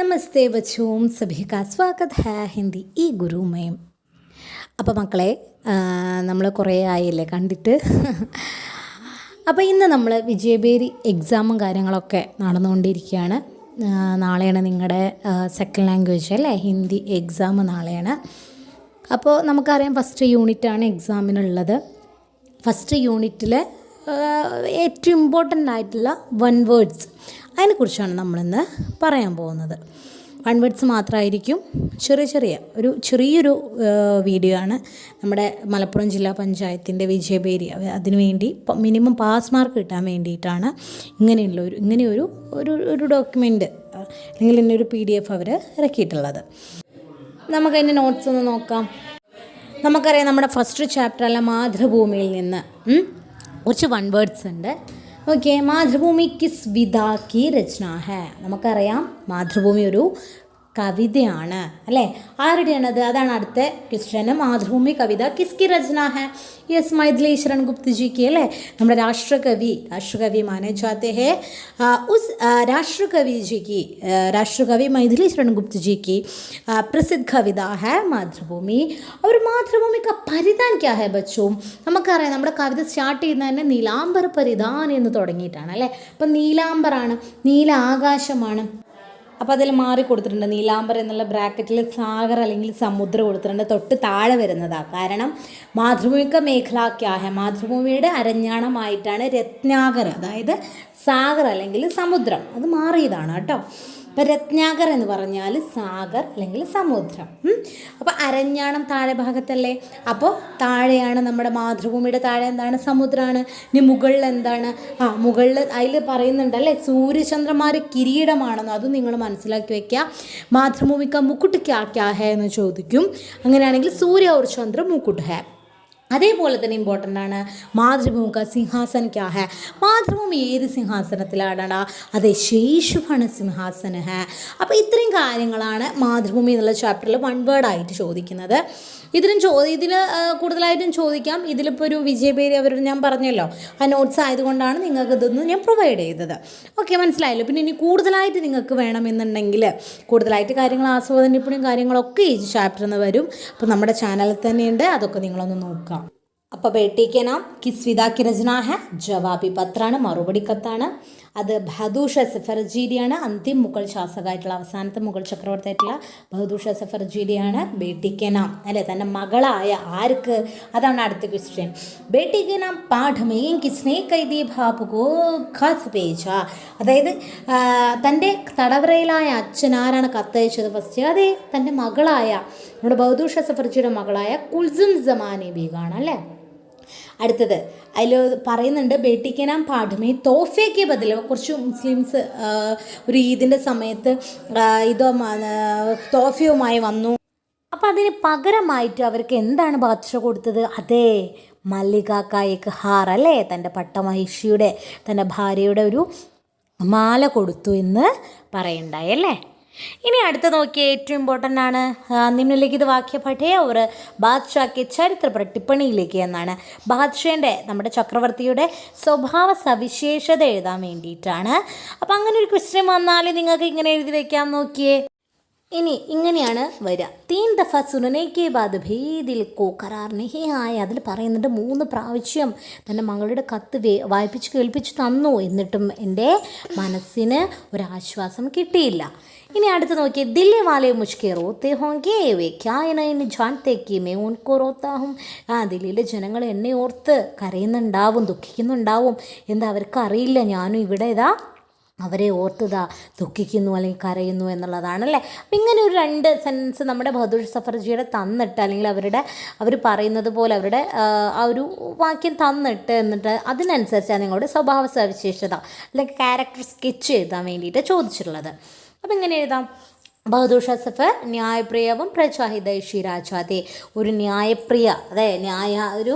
നമസ്തേ വച്ചോം സഭിക സ്വാഗത്. ഹേ ഹിന്ദി ഈ ഗുരുമയം. അപ്പോൾ മക്കളെ നമ്മൾ കുറേ ആയില്ലേ കണ്ടിട്ട്? അപ്പോൾ ഇന്ന് നമ്മൾ വിജയബേരി എക്സാമും കാര്യങ്ങളൊക്കെ നടന്നുകൊണ്ടിരിക്കുകയാണ്. നാളെയാണ് നിങ്ങളുടെ സെക്കൻഡ് ലാംഗ്വേജ് അല്ലേ? ഹിന്ദി എക്സാം നാളെയാണ്. അപ്പോൾ നമുക്കറിയാം ഫസ്റ്റ് യൂണിറ്റാണ് എക്സാമിനുള്ളത് ഫസ്റ്റ് യൂണിറ്റിൽ ഏറ്റവും ഇമ്പോർട്ടന്റ് ആയിട്ടുള്ള വൺ വേർഡ്സ് അതിനെക്കുറിച്ചാണ് നമ്മളിന്ന് പറയാൻ പോകുന്നത്. വൺ വേർഡ്സ് മാത്രമായിരിക്കും ചെറിയ ചെറിയ ഒരു ചെറിയൊരു വീഡിയോ ആണ്. നമ്മുടെ മലപ്പുറം ജില്ലാ പഞ്ചായത്തിന്റെ വിജയപേരി അതിനു അതിനുവേണ്ടി മിനിമം പാസ് മാർക്ക് കിട്ടാൻ വേണ്ടിയിട്ടാണ് ഇങ്ങനെയുള്ള ഒരു ഇങ്ങനെയൊരു ഒരു ഒരു ഡോക്യുമെന്റ് അല്ലെങ്കിൽ ഇന്നൊരു പി ഡി എഫ് അവർ ഇറക്കിയിട്ടുള്ളത്. നമുക്കതിന്റെ നോട്ട്സ് ഒന്ന് നോക്കാം. നമുക്കറിയാം നമ്മുടെ ഫസ്റ്റ് ചാപ്റ്റർ അല്ല മാതൃഭൂമിയിൽ നിന്ന് കുറച്ച് വൺ വേർഡ്സ് ഉണ്ട്. ഓക്കെ മാതൃഭൂമി കിസ് വിധാ കി രചന ഹേ. നമുക്കറിയാം മാതൃഭൂമി ഒരു കവിതയാണ് അല്ലേ? ആരുടെയാണത്? അതാണ് അടുത്ത ക്വസ്റ്റ്യൻ മാതൃഭൂമി കവിത കിസ്കി രചന ഹെ. യെസ് മൈഥിലി ഗുപ്തജിക്ക് അല്ലേ? നമ്മുടെ രാഷ്ട്രകവി രാഷ്ട്രകവി മാനേജാത്തേ ചാത്തെ ഹെ. ഉസ് രാഷ്ട്രകവി ജിക്ക് രാഷ്ട്രകവി മൈഥിലി ഗുപ്തജിക്ക് പ്രസിദ്ധ കവിത ഹെ മാതൃഭൂമി. അവർ മാതൃഭൂമി ക പരിധാൻ ക്യാ ഹെ ബച്ചും? നമുക്കറിയാം നമ്മുടെ കവിത സ്റ്റാർട്ട് ചെയ്യുന്നത് തന്നെ നീലാംബർ പരിധാൻ എന്ന് തുടങ്ങിയിട്ടാണ് അല്ലേ? അപ്പം നീലാംബറാണ് നീല ആകാശമാണ്. അപ്പോൾ അതിൽ മാറി കൊടുത്തിട്ടുണ്ട്. നീലാംബർ എന്നുള്ള ബ്രാക്കറ്റിൽ സാഗർ അല്ലെങ്കിൽ സമുദ്രം കൊടുത്തിട്ടുണ്ട്. തൊട്ട് താഴെ വരുന്നതാണ് കാരണം മാതൃഭൂമിക മേഖല ക്യാഹ മാതൃഭൂമിയുടെ അരഞ്ഞാണമായിട്ടാണ് രത്നാകർ അതായത് സാഗർ അല്ലെങ്കിൽ സമുദ്രം. അത് മാറിയതാണ് കേട്ടോ. അപ്പോൾ രത്നാകർ എന്ന് പറഞ്ഞാൽ സാഗർ അല്ലെങ്കിൽ സമുദ്രം. അപ്പോൾ അരഞ്ഞാണം താഴെ ഭാഗത്തല്ലേ? അപ്പോൾ താഴെയാണ് നമ്മുടെ മാതൃഭൂമിയുടെ താഴെ എന്താണ്? സമുദ്രമാണ് ഇനി മുകളിൽ എന്താണ്? ആ മുകളിൽ അതിൽ പറയുന്നുണ്ടല്ലേ സൂര്യചന്ദ്രന്മാർ കിരീടമാണെന്നോ അതും നിങ്ങൾ മനസ്സിലാക്കി വയ്ക്കുക മാതൃഭൂമിക്ക മുക്കുട്ട് ക്യാ ക്യാ എന്ന് ചോദിക്കും. അങ്ങനെയാണെങ്കിൽ സൂര്യ और ചന്ദ്ര മുക്കുട്ട് ഹേ. അതേപോലെ തന്നെ ഇമ്പോർട്ടന്റ് ആണ്. മാതൃഭൂമി സിംഹാസന ക്യാ ഹെ? മാതൃഭൂമി ഏത് സിംഹാസനത്തിലാണ് അതെ ശേഷുഭാണ് സിംഹാസന ഹെ. അപ്പോൾ ഇത്രയും കാര്യങ്ങളാണ് മാതൃഭൂമി എന്നുള്ള ചാപ്റ്ററിൽ വൺ വേർഡായിട്ട് ചോദിക്കുന്നത്. ഇതിലും ചോ ഇതിൽ കൂടുതലായിട്ടും ചോദിക്കാം. ഇതിലിപ്പോൾ ഒരു വിജയപേര് അവരോട് ഞാൻ പറഞ്ഞല്ലോ. ആ നോട്ട്സ് ആയതുകൊണ്ടാണ് നിങ്ങൾക്ക് ഇതൊന്ന് ഞാൻ പ്രൊവൈഡ് ചെയ്തത്. ഓക്കെ മനസ്സിലായല്ലോ? പിന്നെ ഇനി കൂടുതലായിട്ട് നിങ്ങൾക്ക് വേണമെന്നുണ്ടെങ്കിൽ കൂടുതലായിട്ട് കാര്യങ്ങൾ ആസ്വാദനപ്പുണിയും കാര്യങ്ങളൊക്കെ ഈ ചാപ്റ്ററിൽ നിന്ന് വരും. അപ്പോൾ നമ്മുടെ ചാനലിൽ തന്നെയുണ്ട്. അതൊക്കെ നിങ്ങളൊന്ന് നോക്കാം. അപ്പോൾ ബേട്ടിക്ക് നാം കിസ് വിദാക്കി രചനാഹ ജവാബി പത്രാണ് മറുപടി കത്താണ് അത് ബഹദൂഷ സഫർജീലിയാണ് അന്തിം മുഗൾ ശാസകമായിട്ടുള്ള അവസാനത്തെ മുഗൾ ചക്രവർത്തിയായിട്ടുള്ള ബഹദൂഷ സഫർജീലിയാണ് ബേട്ടിക്ക് നാം അല്ലേ? തന്റെ മകളായ ആർക്ക്? അതാണ് അടുത്ത ക്വസ്റ്റ്യൻ ബേട്ടിക്ക് നാം പാഠമേയും കിസ്നേ കൈദി ബാബുകോ കത്ത് പേജ. അതായത് തന്റെ തടവറയിലായ അച്ഛൻ ആരാണ് കത്തയച്ചത്? ഫസ്റ്റ് അതെ തന്റെ മകളായ നമ്മുടെ ബഹദൂഷ സഫർജിയുടെ മകളായ കുൽസും സമാനെ ബീഗാണ് അല്ലേ? അടുത്തത്. അതിൽ പറയുന്നുണ്ട് ബേട്ടിക്കനാം പാഠമേ തോഫയ്ക്ക് ബദൽ കുറച്ച് മുസ്ലിംസ് ഒരു ഈദിന്റെ സമയത്ത് ഇതോ തോഫയുമായി വന്നു. അപ്പം അതിന് പകരമായിട്ട് അവർക്ക് എന്താണ് ബാദ്ഷ കൊടുത്തത്? അതെ മല്ലികാക്കായക്ക് ഹാർ അല്ലേ? തന്റെ പട്ടമഹിഷിയുടെ തന്റെ ഭാര്യയുടെ ഒരു മാല കൊടുത്തു എന്ന് പറയണ്ടായി അല്ലേ? ഇനി അടുത്ത നോക്കിയ ഏറ്റവും ഇമ്പോർട്ടന്റ് ആണ്. നിമ്നലിഖിത വാക്യ പഠേ അവർ ബാദ്ഷാക്ക് ചരിത്ര ടിപ്പണിയിലേക്ക് എന്നാണ്. ബാദ്ഷേന്റെ നമ്മുടെ ചക്രവർത്തിയുടെ സ്വഭാവ സവിശേഷത എഴുതാൻ വേണ്ടിയിട്ടാണ്. അപ്പോൾ അങ്ങനെ ഒരു ക്വസ്റ്റ്യൻ വന്നാൽ നിങ്ങൾക്ക് ഇങ്ങനെ എഴുതി വയ്ക്കാൻ നോക്കിയേ. ഇനി ഇങ്ങനെയാണ് വരിക. തീൻ ദഫ സുനനയ്ക്ക് ബാദ് ഭേദിൽ കോ കരാർ നെഹിയായ അതിൽ പറയുന്നുണ്ട് മൂന്ന് പ്രാവശ്യം തന്റെ മകളുടെ കത്ത് വേ വായിപ്പിച്ച് കേൾപ്പിച്ച് തന്നു എന്നിട്ടും എന്റെ മനസ്സിന് ഒരാശ്വാസം കിട്ടിയില്ല. ഇനി അടുത്ത് നോക്കിയേ ദില്ലി വാലെ മുഷ്കെ റോത്തെ ഹോങ്കേ വേ ക്യാ എന്നെ ജാൻതേക്ക് മേ ഉൻകോ റോത്താഹും ആ ദില്ലിയിലെ ജനങ്ങൾ എന്നെ ഓർത്ത് കരയുന്നുണ്ടാവും ദുഃഖിക്കുന്നുണ്ടാവും. എന്താ അവർക്ക് അറിയില്ല ഞാനും ഇവിടെ ഇതാ അവരെ ഓർത്തതാ ദുഃഖിക്കുന്നു അല്ലെങ്കിൽ കരയുന്നു എന്നുള്ളതാണല്ലേ? അപ്പം ഇങ്ങനെ ഒരു രണ്ട് സെൻസ് നമ്മുടെ ബഹദൂർ സഫർജിയുടെ തന്നിട്ട് അല്ലെങ്കിൽ അവരുടെ അവർ പറയുന്നത് പോലെ അവരുടെ ആ ഒരു വാക്യം തന്നിട്ട് എന്നിട്ട് അതിനനുസരിച്ചാണ് നിങ്ങളുടെ സ്വഭാവ സവിശേഷത അല്ലെങ്കിൽ ക്യാരക്ടർ സ്കെച്ച് എഴുതാൻ വേണ്ടിയിട്ട് ചോദിച്ചിട്ടുള്ളത്. അപ്പം ഇങ്ങനെ എഴുതാം. ബഹദൂർ ഷാ സഫർ ന്യായപ്രിയവും പ്രജാഹിതൈഷി രാജാതെ ഒരു ന്യായപ്രിയ അതെ ന്യായ ഒരു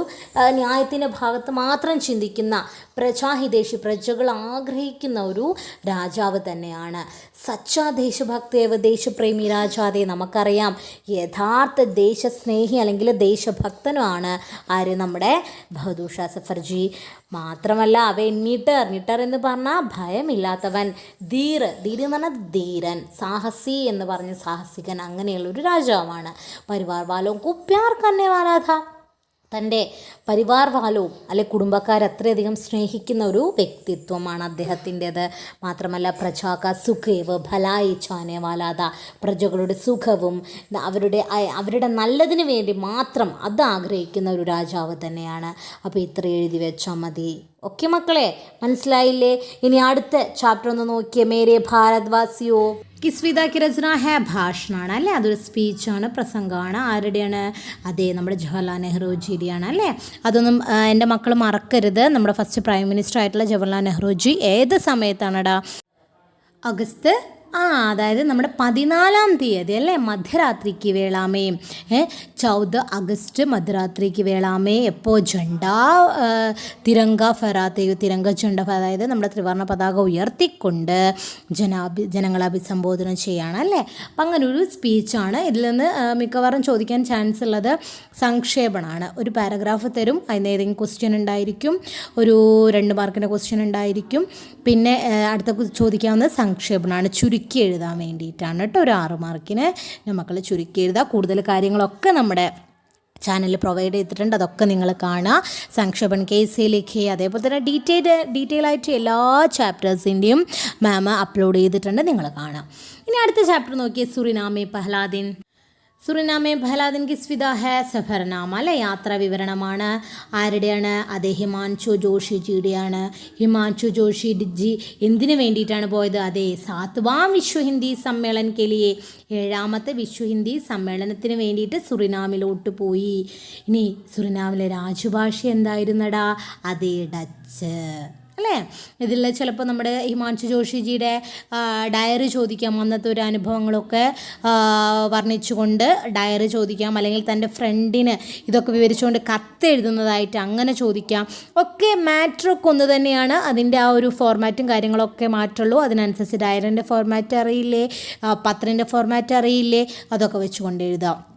ന്യായത്തിന്റെ ഭാഗത്ത് മാത്രം ചിന്തിക്കുന്ന പ്രജാഹിതേഷി പ്രജകൾ ആഗ്രഹിക്കുന്ന ഒരു രാജാവ് തന്നെയാണ്. സച്ചാ ദേശഭക്തേവ ദേശപ്രേമി രാജാതെ നമുക്കറിയാം. യഥാർത്ഥ ദേശസ്നേഹി അല്ലെങ്കിൽ ദേശഭക്തനുമാണ് ആര്? നമ്മുടെ ബഹദൂർ ഷാ സഫർജി മാത്രമല്ല അവ എണ്ണീട്ടർ നിട്ടർ എന്ന് പറഞ്ഞാൽ ഭയമില്ലാത്തവൻ ധീർ ധീർ എന്ന് പറഞ്ഞാൽ ധീരൻ സാഹസി എന്ന് പറഞ്ഞ സാഹസികൻ അങ്ങനെയുള്ള ഒരു രാജാവാണ്. പരിവാർ വാലോ കുപ്യാർ കന്നെ വാലാധ തന്റെ പരിവാർ വാലവും അല്ലെ കുടുംബക്കാർ അത്രയധികം സ്നേഹിക്കുന്ന ഒരു വ്യക്തിത്വമാണ് അദ്ദേഹത്തിന്റെത്. മാത്രമല്ല പ്രജാക സുഖേവ് ഭലായി ചാനെ വാലാത പ്രജകളുടെ സുഖവും അവരുടെ അവരുടെ നല്ലതിന് വേണ്ടി മാത്രം അത് ആഗ്രഹിക്കുന്ന ഒരു രാജാവ് തന്നെയാണ്. അപ്പോൾ ഇത്ര എഴുതി വെച്ചാൽ മതി. ഓക്കെ മക്കളെ മനസ്സിലായില്ലേ? ഇനി അടുത്ത ചാപ്റ്റർ ഒന്ന് നോക്കിയേ. മേരെ ഭാരത്വാസിയോ കിസ്വിത കി രചന ഹേ ഭാഷണാണ് അല്ലേ? അതൊരു സ്പീച്ചാണ് പ്രസംഗമാണ്. ആരുടെയാണ്? അതെ നമ്മുടെ ജവഹർലാൽ നെഹ്റുജിയുടെയാണ് അല്ലേ? അതൊന്നും എന്റെ മക്കൾ മറക്കരുത്. നമ്മുടെ ഫസ്റ്റ് പ്രൈം മിനിസ്റ്റർ ആയിട്ടുള്ള ജവഹർലാൽ നെഹ്റുജി ഏത് സമയത്താണടാ? അഗസ്റ്റ് ആ അതായത് നമ്മുടെ പതിനാലാം തീയതി അല്ലേ? മധ്യരാത്രിക്ക് വേളാമേ. ചൗദ് അഗസ്റ്റ് മധ്യരാത്രിക്ക് വേളാമേ. എപ്പോൾ ജണ്ട തിരങ്ക ഫെറാത്തെ തിരങ്ക ജണ്ട അതായത് നമ്മുടെ ത്രിവർണ പതാക ഉയർത്തിക്കൊണ്ട് ജനാഭി ജനങ്ങളെ അഭിസംബോധന ചെയ്യണം അല്ലേ? അപ്പം അങ്ങനെ ഒരു സ്പീച്ചാണ്. ഇതിൽ നിന്ന് മിക്കവാറും ചോദിക്കാൻ ചാൻസ് ഉള്ളത് സംക്ഷേപണമാണ് ഒരു പാരഗ്രാഫ് തരും. അതിന് ഏതെങ്കിലും ക്വസ്റ്റ്യൻ ഉണ്ടായിരിക്കും. ഒരു രണ്ട് മാർക്കിന്റെ ക്വസ്റ്റ്യൻ ഉണ്ടായിരിക്കും. പിന്നെ അടുത്ത ചോദിക്കാവുന്ന ചോദിക്കാവുന്നത് സംക്ഷേപണമാണ് ചുരുക്കി എഴുതാൻ വേണ്ടിയിട്ടാണ് കേട്ടോ ഒരു ആറ് മാർക്കിന് മക്കൾ ചുരുക്കി എഴുതുക. കൂടുതൽ കാര്യങ്ങളൊക്കെ നമ്മുടെ ചാനലിൽ പ്രൊവൈഡ് ചെയ്തിട്ടുണ്ട്. അതൊക്കെ നിങ്ങൾ കാണുക. സംക്ഷേപൺ കേസിലേക്ക് അതേപോലെ തന്നെ ഡീറ്റെയിൽ ഡീറ്റെയിൽ ആയിട്ട് എല്ലാ ചാപ്റ്റേഴ്സിന്റെയും മാം അപ്ലോഡ് ചെയ്തിട്ടുണ്ട്. നിങ്ങൾ കാണാം ഇനി അടുത്ത ചാപ്റ്റർ നോക്കിയേ സുറിനാമി പഹ്ലാദിൻ. സുറിനാമെ ഭലാദിൻ കിസ്വിത ഹേ സഫർനാമ. അല്ലെ? യാത്രാ വിവരണമാണ്. ആരുടെയാണ്? അത് ഹിമാൻഷു ജോഷിജിയുടെയാണ്. ഹിമാൻഷു ജോഷി ജി എന്തിനു വേണ്ടിയിട്ടാണ് പോയത്? അതെ സാത്വാം വിശ്വ ഹിന്ദി സമ്മേളൻ കെലിയെ. ഏഴാമത്തെ വിശ്വ ഹിന്ദി സമ്മേളനത്തിന് വേണ്ടിയിട്ട് സുറിനാമിലോട്ട് പോയി. ഇനി സുറിനാമിലെ രാജഭാഷ എന്തായിരുന്നടാ? അതേ ഡച്ച്. അല്ലേ? ഇതിൽ ചിലപ്പോൾ നമ്മുടെ ഹിമാൻഷു ജോഷിജിയുടെ ഡയറി ചോദിക്കാം അന്നത്തെ ഒരു അനുഭവങ്ങളൊക്കെ വർണിച്ചുകൊണ്ട് ഡയറി ചോദിക്കാം. അല്ലെങ്കിൽ തന്റെ ഫ്രണ്ടിന് ഇതൊക്കെ വിവരിച്ചുകൊണ്ട് കത്ത് എഴുതുന്നതായിട്ട് അങ്ങനെ ചോദിക്കാം. ഒക്കെ മാറ്ററൊക്കെ ഒന്ന് തന്നെയാണ്. അതിന്റെ ആ ഒരു ഫോർമാറ്റും കാര്യങ്ങളൊക്കെ മാറ്റുള്ളൂ. അതിനനുസരിച്ച് ഡയറിന്റെ ഫോർമാറ്റ് അറിയില്ലേ? പത്രന്റെ ഫോർമാറ്റ് അറിയില്ലേ? അതൊക്കെ വെച്ചുകൊണ്ട് എഴുതാം.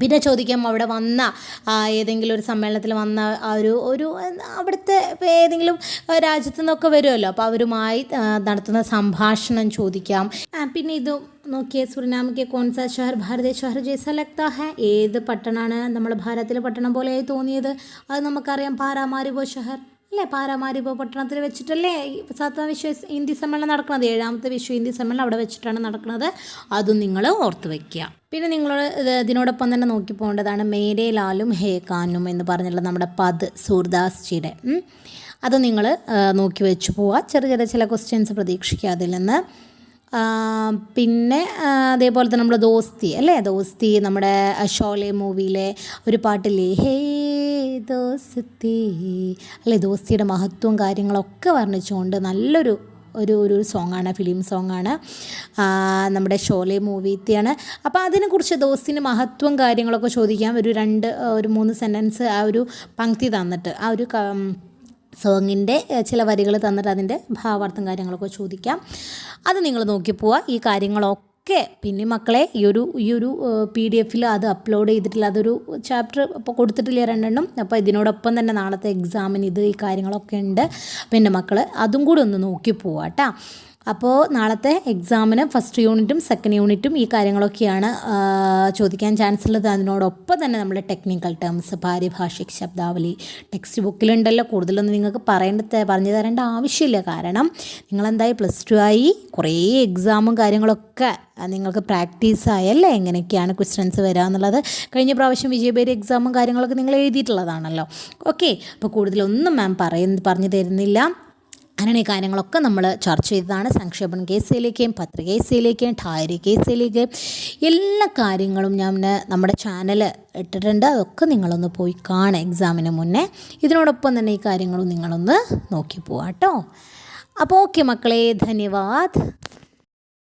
പിന്നെ ചോദിക്കാം അവിടെ വന്ന ഏതെങ്കിലും ഒരു സമ്മേളനത്തിൽ വന്ന ഒരു ഒരു അവിടുത്തെ ഏതെങ്കിലും രാജ്യത്തു നിന്നൊക്കെ വരുമല്ലോ. അപ്പോൾ അവരുമായി നടത്തുന്ന സംഭാഷണം ചോദിക്കാം. പിന്നെ ഇത് നോക്കിയ സുറിനാമിക്ക് കോൺസ ഷഹർ ഭാരതീയ ഷഹർ ജയ്സ ലക്താഹ ഏത് പട്ടണമാണ് നമ്മൾ ഭാരതത്തിലെ പട്ടണം പോലെയായി തോന്നിയത്? അത് നമുക്കറിയാം പാരാമാരിബോ ഷഹർ? അല്ലേ? പാരാമാരിബോ പട്ടണത്തിൽ വെച്ചിട്ടല്ലേ ഈ സാത്താം വിശ്വ ഹിന്ദി സമ്മേളനം നടക്കുന്നത് ഏഴാമത്തെ വിശ്വ ഹിന്ദി സമ്മേളനം അവിടെ വെച്ചിട്ടാണ് നടക്കുന്നത് അതും നിങ്ങൾ ഓർത്ത് വയ്ക്കുക പിന്നെ നിങ്ങൾ ഇതിനോടൊപ്പം തന്നെ നോക്കി പോകേണ്ടതാണ് മേരെ ലാലും ഹേ കാനും എന്ന് പറഞ്ഞുള്ള നമ്മുടെ പദ് സൂർദാസ് ജിയുടെ ഉം. അത് നിങ്ങൾ നോക്കി വെച്ച് പോവുക. ചെറിയ ചെറിയ ചില ക്വസ്റ്റ്യൻസ് പ്രതീക്ഷിക്കുക അതിൽ നിന്ന്. പിന്നെ അതേപോലെ തന്നെ നമ്മുടെ ദോസ്തി അല്ലേ? ദോസ്തി നമ്മുടെ ഷോലെ മൂവിയിലെ ഒരു പാട്ടില്ലേ? ഹേ ദോസ്തി. അല്ലെ ദോസ്തിയുടെ മഹത്വവും കാര്യങ്ങളൊക്കെ വർണിച്ചുകൊണ്ട് നല്ലൊരു ഒരു ഒരു സോങ്ങാണ് ഫിലിം സോങ്ങാണ് നമ്മുടെ ഷോലെ മൂവിത്തെയാണ് അപ്പോൾ അതിനെക്കുറിച്ച് ദോസ്തിന്റെ മഹത്വം കാര്യങ്ങളൊക്കെ ചോദിക്കാം ഒരു രണ്ട് ഒരു മൂന്ന് സെന്റൻസ് ആ ഒരു പങ്ക്തി തന്നിട്ട് ആ ഒരു സോങ്ങിന്റെ ചില വരികൾ തന്നിട്ട് അതിന്റെ ഭാവാർത്ഥം കാര്യങ്ങളൊക്കെ ചോദിക്കാം. അത് നിങ്ങൾ നോക്കി പോവുക ഈ കാര്യങ്ങളൊക്കെ പിന്നെ മക്കളെ ഈ ഒരു ഈ ഒരു പി ഡി എഫിൽ അത് അപ്ലോഡ് ചെയ്തിട്ടില്ല. അതൊരു ചാപ്റ്റർ ഇപ്പോൾ കൊടുത്തിട്ടില്ല രണ്ടെണ്ണം. അപ്പോൾ ഇതിനോടൊപ്പം തന്നെ നാളത്തെ എക്സാമിന് ഇത് ഈ കാര്യങ്ങളൊക്കെ ഉണ്ട്. പിന്നെ മക്കൾ അതും കൂടി ഒന്ന് നോക്കി പോവാം കേട്ടോ അപ്പോൾ നാളത്തെ എക്സാമിന് ഫസ്റ്റ് യൂണിറ്റും സെക്കൻഡ് യൂണിറ്റും ഈ കാര്യങ്ങളൊക്കെയാണ് ചോദിക്കാൻ ചാൻസ് ഉള്ളത്. അതിനോടൊപ്പം തന്നെ നമ്മൾ ടെക്നിക്കൽ ടേംസ് പാരിഭാഷിക് ശബ്ദാവലി ടെക്സ്റ്റ് ബുക്കിലുണ്ടല്ലോ കൂടുതലൊന്നും നിങ്ങൾക്ക് പറയേണ്ട പറഞ്ഞു തരേണ്ട ആവശ്യമില്ല. കാരണം നിങ്ങളെന്തായി? പ്ലസ് ടു ആയി. കുറേ എക്സാമും കാര്യങ്ങളൊക്കെ നിങ്ങൾക്ക് പ്രാക്ടീസ് ആയല്ലേ? എങ്ങനെയൊക്കെയാണ് ക്വസ്റ്റ്യൻസ് വരിക എന്നുള്ളത് കഴിഞ്ഞ പ്രാവശ്യം വിജയബേരി എക്സാമും കാര്യങ്ങളൊക്കെ നിങ്ങൾ എഴുതിയിട്ടുള്ളതാണല്ലോ. ഓക്കെ അപ്പോൾ കൂടുതലൊന്നും മാം പറയുന്ന പറഞ്ഞു തരുന്നില്ല. അങ്ങനെ കാര്യങ്ങളൊക്കെ നമ്മൾ ചർച്ച ചെയ്തതാണ്. സംക്ഷേപണ കേസിലേക്കും പത്രിക കേസിലേക്കും ഠായരി കേസിലേക്കും എല്ലാ കാര്യങ്ങളും ഞാൻ നമ്മുടെ ചാനൽ ഇട്ടിട്ടുണ്ട്. അതൊക്കെ നിങ്ങളൊന്ന് പോയി കാണുക എക്സാമിന് മുന്നേ. ഇതിനോടൊപ്പം തന്നെ ഈ കാര്യങ്ങളും നിങ്ങളൊന്ന് നോക്കി പോവാട്ടോ അപ്പോൾ ഓക്കെ മക്കളെ ധന്യവാദ്.